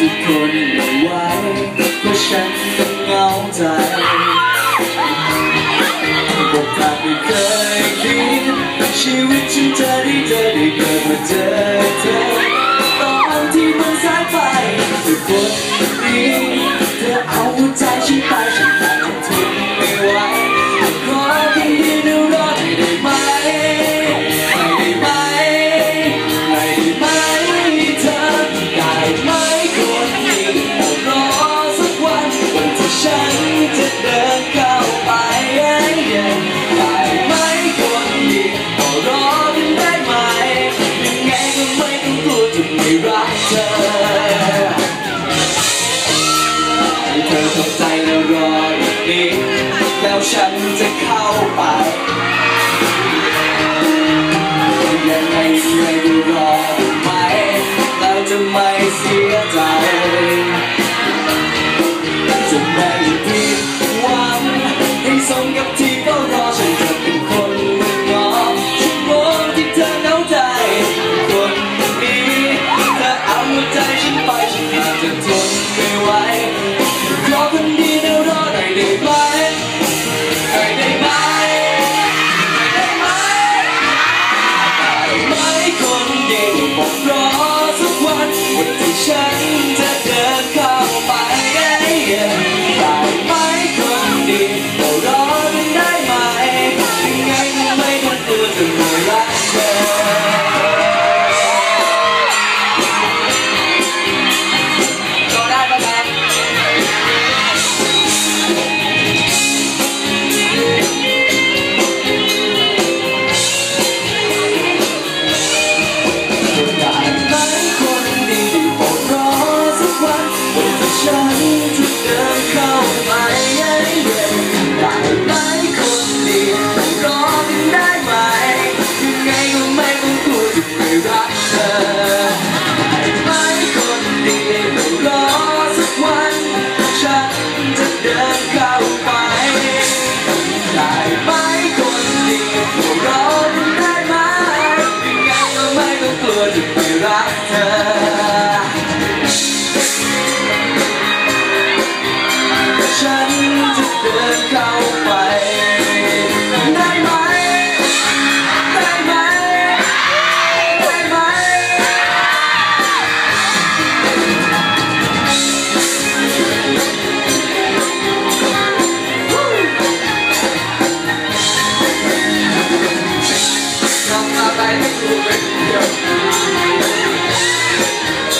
ที่ทนไม่ไหวก็ฉันต้องเหงาใจบอกตาไม่เคยคิดชีวิตฉันจะได้เจอได้เกิดมาเจอเธอตอนที่มันสายไปทุกคน ฉันจะเข้าไปยังไงไม่รอไหมเราจะไม่เสียใจจะไม่ผิดหวังให้สมกับที่เฝ้ารอฉันจะเป็นคนงอช่วโมงที่เธอเหาใจ คนนี้เธอเอาหัวใจฉันไปฉันจะทนไม่ไหว Bye.